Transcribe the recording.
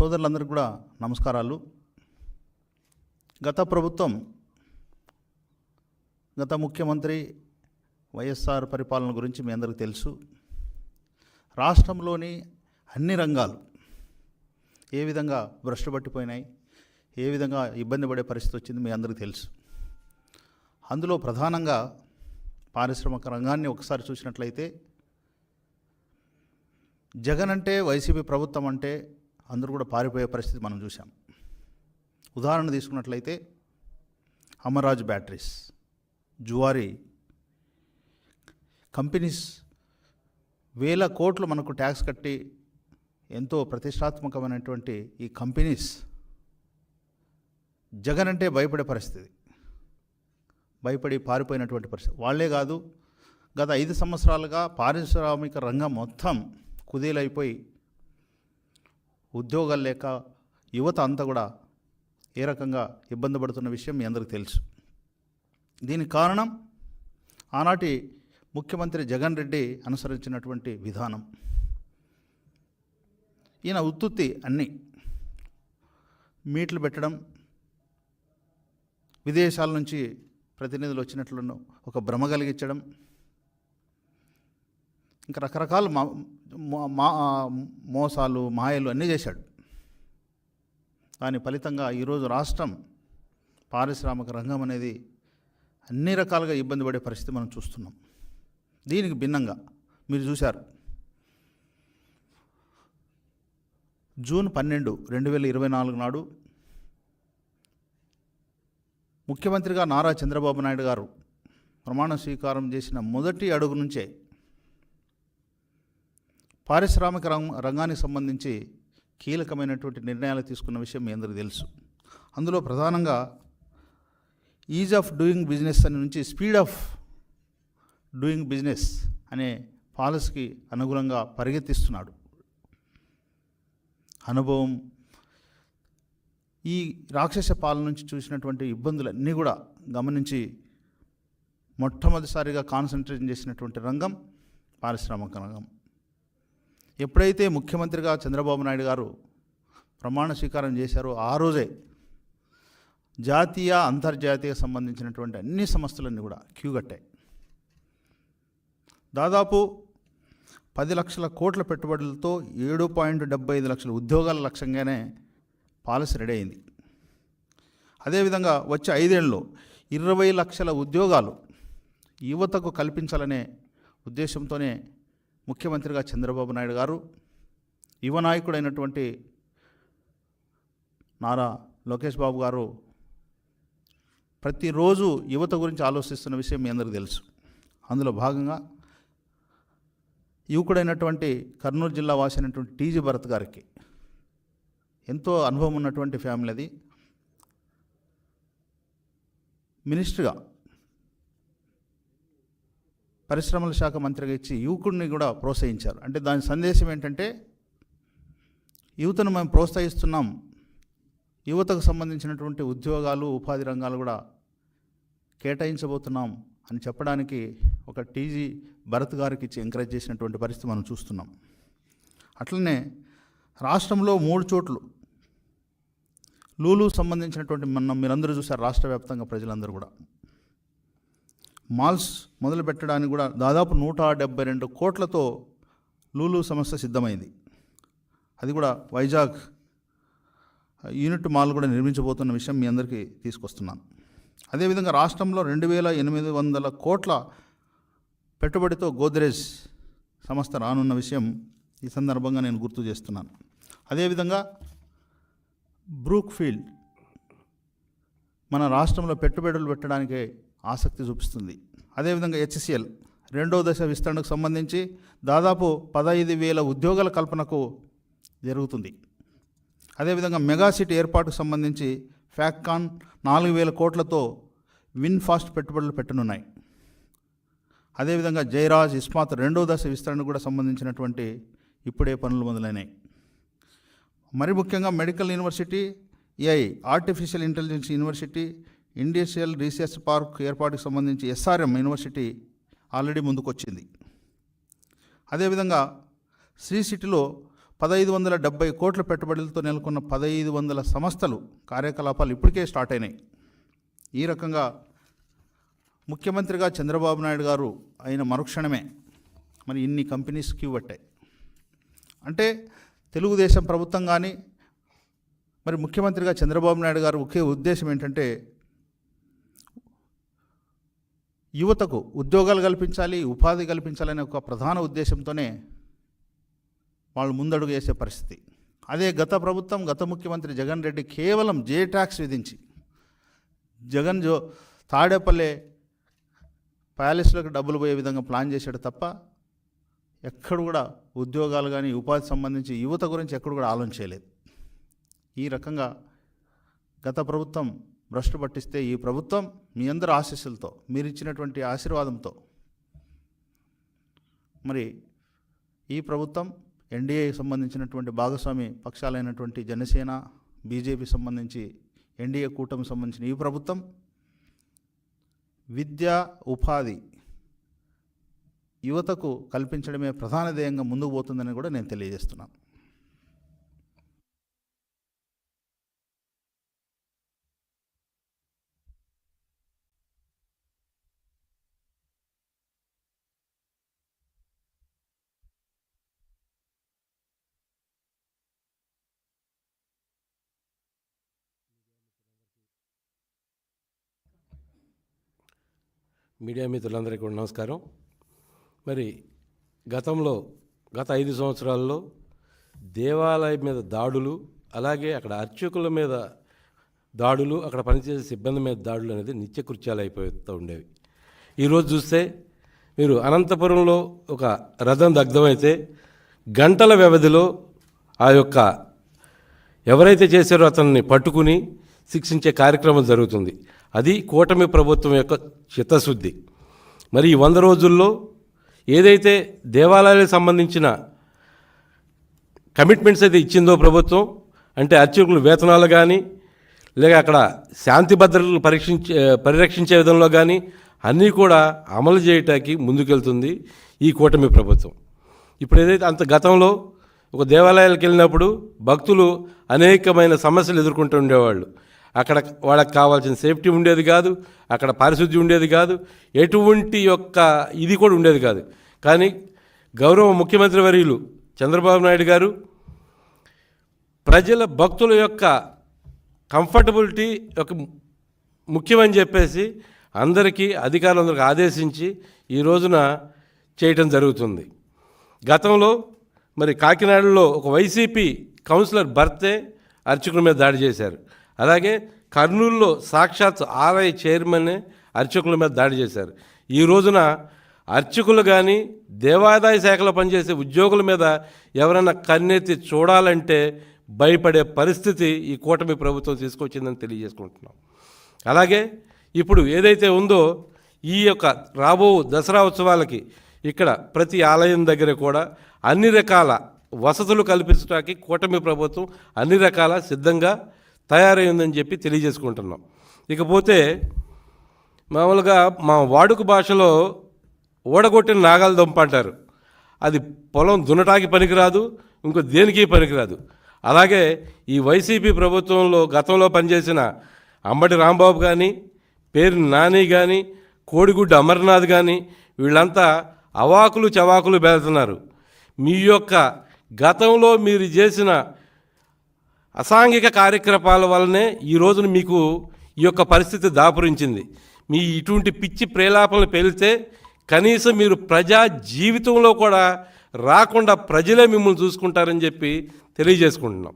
సోదరులందరికీ కూడా నమస్కారాలు. గత ప్రభుత్వం గత ముఖ్యమంత్రి వైఎస్ఆర్ పరిపాలన గురించి మీ అందరికీ తెలుసు. రాష్ట్రంలోని అన్ని రంగాలు ఏ విధంగా భ్రష్టు పట్టిపోయినాయి ఏ విధంగా ఇబ్బంది పడే పరిస్థితి వచ్చింది మీ అందరికీ తెలుసు. అందులో ప్రధానంగా పారిశ్రామిక రంగాన్ని ఒకసారి చూసినట్లయితే జగన్ అంటే వైసీపీ ప్రభుత్వం అంటే అందరూ కూడా పారిపోయే పరిస్థితి మనం చూసాం ఉదాహరణ తీసుకున్నట్లయితే అమరాజ్ బ్యాటరీస్ జువారీ కంపెనీస్ వేల కోట్లు మనకు ట్యాక్స్ కట్టి ఎంతో ప్రతిష్టాత్మకమైనటువంటి ఈ కంపెనీస్ జగన్ అంటే భయపడే పరిస్థితి. భయపడి పారిపోయినటువంటి పరిస్థితి. వాళ్ళే కాదు గత ఐదు సంవత్సరాలుగా పారిశ్రామిక రంగం మొత్తం కుదేలైపోయి ఉద్యోగాలు లేక యువత అంతా కూడా ఏ రకంగా ఇబ్బంది పడుతున్న విషయం మీ అందరికీ తెలుసు. దీనికి కారణం ఆనాటి ముఖ్యమంత్రి జగన్ రెడ్డి అనుసరించినటువంటి విధానం. ఈయన ఉత్తుత్తి అన్నీ మీట్లు పెట్టడం విదేశాల నుంచి ప్రతినిధులు వచ్చినట్లను ఒక భ్రమ కలిగించడం ఇంకా రకరకాల మా మా- మోసాలు మాయలు అన్నీ చేశాడు. దాని ఫలితంగా ఈరోజు రాష్ట్రం పారిశ్రామిక రంగం అనేది అన్ని రకాలుగా ఇబ్బంది పడే పరిస్థితి మనం చూస్తున్నాం. దీనికి భిన్నంగా మీరు చూశారు. జూన్ పన్నెండు రెండు వేల ఇరవై నాలుగు నాడు ముఖ్యమంత్రిగా నారా చంద్రబాబు నాయుడు గారు ప్రమాణ స్వీకారం చేసిన మొదటి అడుగు నుంచే పారిశ్రామిక రంగ రంగానికి సంబంధించి కీలకమైనటువంటి నిర్ణయాలు తీసుకున్న విషయం మీ అందరికీ తెలుసు. అందులో ప్రధానంగా ఈజ్ ఆఫ్ డూయింగ్ బిజినెస్ అని నుంచి స్పీడ్ ఆఫ్ డూయింగ్ బిజినెస్ అనే పాలసీకి అనుగుణంగా పరిగెత్తిస్తున్నాడు. అనుభవం ఈ రాక్షస పాలన నుంచి చూసినటువంటి ఇబ్బందులన్నీ కూడా గమనించి మొట్టమొదటిసారిగా కాన్సన్ట్రేషన్ చేసినటువంటి రంగం పారిశ్రామిక రంగం. ఎప్పుడైతే ముఖ్యమంత్రిగా చంద్రబాబు నాయుడు గారు ప్రమాణ స్వీకారం చేశారో ఆ రోజే జాతీయ అంతర్జాతీయ సంబంధించినటువంటి అన్ని సంస్థలన్నీ కూడా క్యూ కట్టాయి. దాదాపు పది లక్షల కోట్ల పెట్టుబడులతో ఏడు పాయింట్ డెబ్బై ఐదు లక్షల ఉద్యోగాల లక్ష్యంగానే పాలసీ రెడీ అయింది. అదేవిధంగా వచ్చే ఐదేళ్ళలో ఇరవై లక్షల ఉద్యోగాలు యువతకు కల్పించాలనే ఉద్దేశంతోనే ముఖ్యమంత్రిగా చంద్రబాబు నాయుడు గారు యువ నాయకుడైనటువంటి నారా లోకేష్ బాబు గారు ప్రతిరోజు యువత గురించి ఆలోచిస్తున్న విషయం మీ అందరికీ తెలుసు. అందులో భాగంగా యువకుడైనటువంటి కర్నూలు జిల్లా వాసి అయినటువంటి టీజీ భరత్ గారికి ఎంతో అనుభవం ఉన్నటువంటి ఫ్యామిలీ అది. మినిస్టర్గా పరిశ్రమల శాఖ మంత్రిగా ఇచ్చి యువకుడిని కూడా ప్రోత్సహించారు. అంటే దాని సందేశం ఏంటంటే యువతను మేము ప్రోత్సహిస్తున్నాం. యువతకు సంబంధించినటువంటి ఉద్యోగాలు ఉపాధి రంగాలు కూడా కేటాయించబోతున్నాం అని చెప్పడానికి ఒక టీజీ భరత్ గారికి ఇచ్చి ఎంకరేజ్ చేసినటువంటి పరిస్థితి మనం చూస్తున్నాం. అట్లనే రాష్ట్రంలో మూడు చోట్లు లూలు సంబంధించినటువంటి మనం మీరందరూ చూసారు రాష్ట్ర వ్యాప్తంగా ప్రజలందరూ కూడా. మాల్స్ మొదలు పెట్టడానికి కూడా దాదాపు నూట డెబ్బై రెండు కోట్లతో లూలు సంస్థ సిద్ధమైంది. అది కూడా వైజాగ్ యూనిట్ మాల్ కూడా నిర్మించబోతున్న విషయం మీ అందరికీ తీసుకొస్తున్నాను. అదేవిధంగా రాష్ట్రంలో రెండు వేల ఎనిమిది వందల కోట్ల పెట్టుబడితో గోద్రేజ్ సంస్థ రానున్న విషయం ఈ సందర్భంగా నేను గుర్తు చేస్తున్నాను. అదేవిధంగా బ్రూక్ ఫీల్డ్ మన రాష్ట్రంలో పెట్టుబడులు పెట్టడానికి ఆసక్తి చూపిస్తుంది. అదేవిధంగా హెచ్సిఎల్. రెండో దశ విస్తరణకు సంబంధించి దాదాపు పదహైదు వేల ఉద్యోగాల కల్పనకు జరుగుతుంది. అదేవిధంగా మెగా సిటీ ఏర్పాటుకు సంబంధించి ఫ్యాక్కాన్ నాలుగు వేల కోట్లతో విన్ ఫాస్ట్ పెట్టుబడులు పెట్టనున్నాయి. అదేవిధంగా జయరాజ్ ఇస్మాత్ రెండో దశ విస్తరణకు కూడా సంబంధించినటువంటి ఇప్పుడే పనులు మొదలైనాయి. మరి ముఖ్యంగా medical university AI artificial intelligence university industrial research park ఏర్పాటుకు సంబంధించి ఎస్ఆర్ఎం యూనివర్సిటీ ఆల్రెడీ ముందుకొచ్చింది. అదేవిధంగా శ్రీ సిటీలో పదహైదు వందల డెబ్బై కోట్ల పెట్టుబడులతో నెలకొన్న పదహైదు వందల సంస్థలు కార్యకలాపాలు ఇప్పటికే స్టార్ట్ అయినాయి. ఈ రకంగా ముఖ్యమంత్రిగా చంద్రబాబు నాయుడు గారు అయిన మరుక్షణమే మరి ఇన్ని కంపెనీస్ క్యూ పట్టాయి. అంటే తెలుగుదేశం ప్రభుత్వం కానీ మరి ముఖ్యమంత్రిగా చంద్రబాబు నాయుడు గారు ఒకే ఉద్దేశం ఏంటంటే యువతకు ఉద్యోగాలు కల్పించాలి ఉపాధి కల్పించాలనే ఒక ప్రధాన ఉద్దేశంతోనే వాళ్ళు ముందడుగు వేసే పరిస్థితి. అదే గత ప్రభుత్వం గత ముఖ్యమంత్రి జగన్ రెడ్డి కేవలం జే ట్యాక్స్ విధించి జగన్ జో తాడేపల్లె ప్యాలెస్లకు డబ్బులు పోయే విధంగా ప్లాన్ చేశాడు తప్ప ఎక్కడ కూడా ఉద్యోగాలు కానీ ఉపాధి సంబంధించి యువత గురించి ఎక్కడ కూడా ఆలోచించలేదు ఈ రకంగా గత ప్రభుత్వం భ్రష్టు పట్టిస్తే ఈ ప్రభుత్వం మీ అందరి ఆశీస్సులతో మీరు ఇచ్చినటువంటి ఆశీర్వాదంతో. మరి ఈ ప్రభుత్వం ఎన్డీఏ సంబంధించినటువంటి భాగస్వామి పక్షాలైనటువంటి జనసేన బీజేపీ సంబంధించి ఎన్డీఏ కూటమి సంబంధించిన ఈ ప్రభుత్వం విద్య ఉపాధి యువతకు కల్పించడమే ప్రధాన ధ్యేయంగా ముందుకు పోతుందని కూడా నేను తెలియజేస్తున్నాను. మీడియా మిత్రులందరికీ కూడా నమస్కారం. మరి గతంలో గత ఐదు సంవత్సరాల్లో దేవాలయం మీద దాడులు అలాగే అక్కడ అర్చకుల మీద దాడులు అక్కడ పనిచేసే సిబ్బంది మీద దాడులు అనేది నిత్యకృత్యాలు అయిపోతూ ఉండేవి. ఈరోజు చూస్తే మీరు అనంతపురంలో ఒక రథం దగ్ధమైతే గంటల వ్యవధిలో ఆ యొక్క ఎవరైతే చేశారో అతన్ని పట్టుకుని శిక్షించే కార్యక్రమం జరుగుతుంది. అది కూటమి ప్రభుత్వం యొక్క చిత్తశుద్ధి. మరి ఈ వంద రోజుల్లో ఏదైతే దేవాలయాలకు సంబంధించిన కమిట్మెంట్స్ అయితే ఇచ్చిందో ప్రభుత్వం అంటే అర్చకులు వేతనాలు కానీ లేక అక్కడ శాంతి భద్రతలు పరీక్షించే పరిరక్షించే విధంలో కానీ అన్నీ కూడా అమలు చేయటానికి ముందుకెళ్తుంది ఈ కూటమి ప్రభుత్వం. ఇప్పుడు ఏదైతే అంత గతంలో ఒక దేవాలయాలకు వెళ్ళినప్పుడు భక్తులు అనేకమైన సమస్యలు ఎదుర్కొంటూ ఉండేవాళ్ళు. అక్కడ వాళ్ళకి కావాల్సిన సేఫ్టీ ఉండేది కాదు అక్కడ పరిశుద్ధి ఉండేది కాదు ఎటువంటి యొక్క ఇది కూడా ఉండేది కాదు. కానీ గౌరవ ముఖ్యమంత్రి వర్యులు చంద్రబాబు నాయుడు గారు ప్రజల భక్తుల యొక్క కంఫర్టబిలిటీ ఒక ముఖ్యమని చెప్పేసి అందరికీ అధికారులందరికీ ఆదేశించి ఈ రోజున చేయటం జరుగుతుంది. గతంలో మరి కాకినాడలో ఒక వైసీపీ కౌన్సిలర్ భర్తే అర్చకుల మీద దాడి చేశారు. అలాగే కర్నూలులో సాక్షాత్ ఆర్ఐ చైర్మనే అర్చకుల మీద దాడి చేశారు. ఈ రోజున అర్చకులు కానీ దేవాదాయ శాఖలో పనిచేసే ఉద్యోగుల మీద ఎవరైనా కన్నెత్తి చూడాలంటే భయపడే పరిస్థితి ఈ కూటమి ప్రభుత్వం తీసుకొచ్చిందని తెలియజేసుకుంటున్నాం. అలాగే ఇప్పుడు ఏదైతే ఉందో ఈ యొక్క రాబో దసరా ఉత్సవాలకి ఇక్కడ ప్రతి ఆలయం దగ్గర కూడా అన్ని రకాల వసతులు కల్పించడానికి కూటమి ప్రభుత్వం అన్ని రకాల సిద్ధంగా తయారై ఉందని చెప్పి తెలియజేసుకుంటున్నాం. ఇకపోతే మామూలుగా మా వాడుక భాషలో ఓడగొట్టిన నాగాల దుంప అంటారు. అది పొలం దున్నటానికి పనికిరాదు ఇంకో దేనికి పనికిరాదు. అలాగే ఈ వైసీపీ ప్రభుత్వంలో గతంలో పనిచేసిన అంబటి రాంబాబు కానీ పేరు నాని కానీ కోడిగుడ్డ అమర్నాథ్ కానీ వీళ్ళంతా అవాకులు చవాకులు బెదుతున్నారు. మీ యొక్క గతంలో మీరు చేసిన అసాంఘిక కార్యకలాపాల వల్లనే ఈ రోజున మీకు ఈ యొక్క పరిస్థితి దాపురించింది. మీ ఇటువంటి పిచ్చి ప్రేలాపనలు పేలితే కనీసం మీరు ప్రజా జీవితంలో కూడా రాకుండా ప్రజలే మిమ్మల్ని చూసుకుంటారని చెప్పి తెలియజేసుకుంటున్నాం.